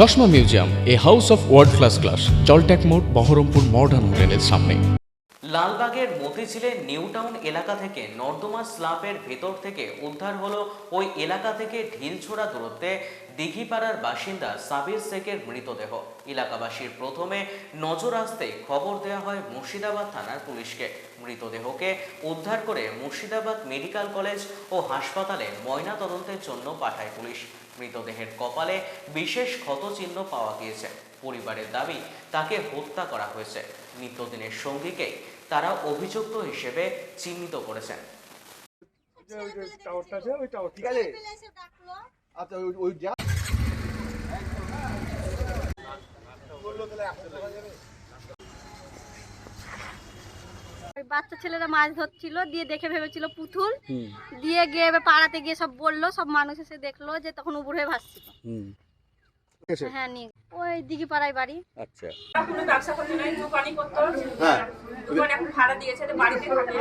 চশমা museum, a house of world class class জলট্যাক মোড়, Baharampur modern হোটেলের সামনে। লালবাগের মতিঝিলের নিউ টাউন এলাকা থেকে নর্দমা স্লাপের ভেতর থেকে উদ্ধার হলো ওই এলাকা থেকে ঢিল ছোড়া দূরত্বে। দিঘিপাড়ার বাসিন্দা সাবির শেখের মৃতদেহ। এলাকাবাসীর প্রথমে নজর আসতে খবর দেওয়া হয় মুর্শিদাবাদ থানার পুলিশকে। মৃতদেহকে উদ্ধার করে মুর্শিদাবাদ মেডিকেল কলেজ ও হাসপাতালে ময়না তদন্তের জন্য পাঠায় পুলিশ। মৃতদেহের কপালে বিশেষ ক্ষতচিহ্ন পাওয়া গিয়েছে। পরিবারের দাবি তাকে হত্যা করা হয়েছে। নিত্যদিনের সঙ্গীকে তারা অভিযুক্ত হিসেবে চিহ্নিত করেছেন। ঠিক আছে? আচ্ছা ওই যা। বাচ্চা ছেলেরা মাছ ধরছিল দিয়ে দেখে ভেবেছিল পুতুল। দিয়ে গিয়ে এবার পাড়াতে গিয়ে সব বলল সব মানুষ এসে দেখল যে তখন উবুর হয়ে ভাসছিল। হ্যাঁ নিয়ে ওই দিঘি পাড়ায় বাড়ি। আচ্ছা। কোনো ব্যবসা করতে নাই দোকানই করতো হ্যাঁ। দোকান এখন ভাড়া দিয়েছে বাড়িতে থাকে।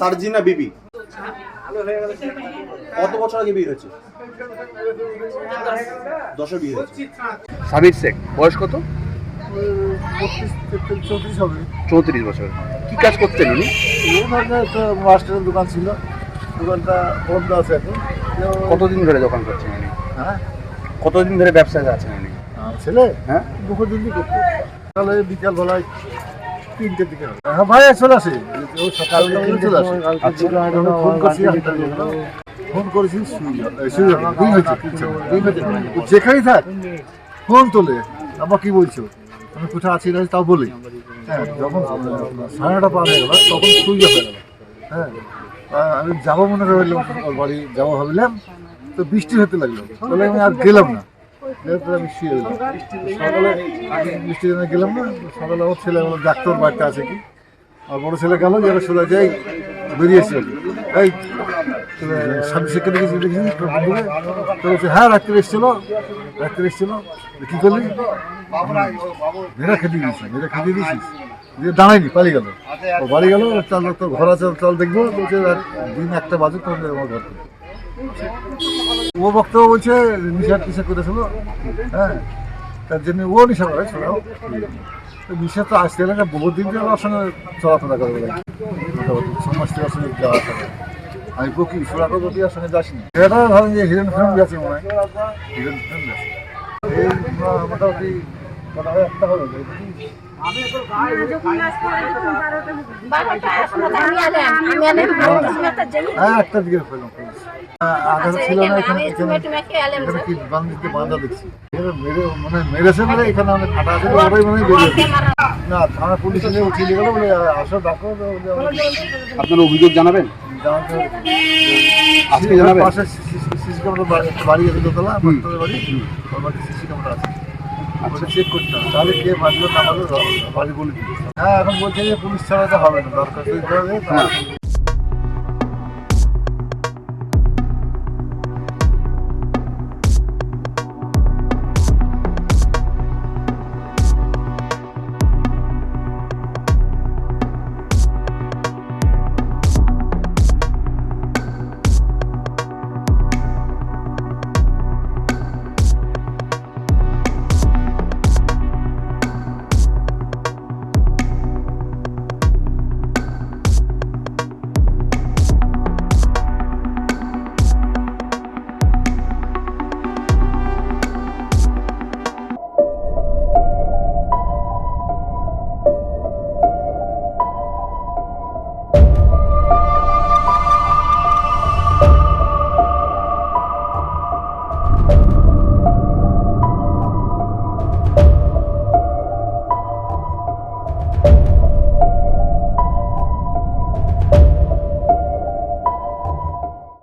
সার্জিনা বিবি। কত বছর আগে বিয়ে হয়েছে? দশে বিয়ে হয়েছে। সাবির শেখ বয়স কত? চৌত্রিশ হবে চৌত্রিশ বছর। কি কাজ করতেন উনি? একটা মাস্টারের দোকান ছিল। দোকানটা বন্ধ আছে এখন। কতদিন ধরে দোকান করছেন উনি? হ্যাঁ। কতদিন ধরে ব্যবসায় আছেন উনি? ছেলে? হ্যাঁ। দুপুর দিনই করতো। সকালে বিকাল বেলায় তিনটের দিকে হবে। হ্যাঁ ভাই চলে আসে। ও সকালে চলে আসে। আচ্ছা। ফোন করছি করেছি যেখানেই থাক ফোন তোলে। আবার কি বলছো? আমি কোথায় আছি না তাও বলি। হ্যাঁ যখন সাড়ে নটা পার হয়ে গেল তখন শুই হয়ে গেল। হ্যাঁ আমি যাব মনে করে ভাবলাম ওর বাড়ি যাব ভাবলাম। তো বৃষ্টি হতে লাগল। তাহলে আমি আর গেলাম না। আমি শুয়ে সকালে গেলাম না, সকালে আমার ছেলে আমার ডাক্তার বাড়িতে আছে কি? আর বড় ছেলে গেল, যে সোজা যাই, বেরিয়েছে। এই স্বামী সেখানে গেছি দেখেছি বলছে হ্যাঁ রাত্রে এসেছিল রাত্রে এসেছিল। কী করলি? মেয়েরা খেতে দিয়েছি মেয়েরা খেতে দিয়েছিস? দিয়ে দাঁড়ায়নি, পালিয়ে গেল। ও বাড়ি গেল চল, তোর ঘর আছে, চল, দেখব। বলছে দিন একটা বাজে, তোর আমার ঘর। ও বক্তব্য বলছে, নিশা টিশা করেছিল হ্যাঁ তার জন্য ও নিশা করে, শোনাও। তো তো আসতে গেলে না বহুত দিন ধরে ওর সঙ্গে চলাফেরা করে মোটামুটি সমাজ থেকে ওর সঙ্গে যাওয়া আসা। আমি বকি সুরাকো বকি ওর সঙ্গে যাসনি এটা ধরেন যে হিরেন ফিল্ম গেছে মনে হয়। হিরেন ফিল্ম গেছে। এই মোটামুটি মোটামুটি একটা হলো হ্যাঁ মানে মানে মানে আপনার অভিযোগ জানাবেন? আজকে বাড়ি আছে। দোতলা বাড়ি সিসি ক্যামেরা আছে। আচ্ছা। তাহলে কে হ্যাঁ এখন বলছে যে পুলিশ ছাড়া তো হবে না। দরকার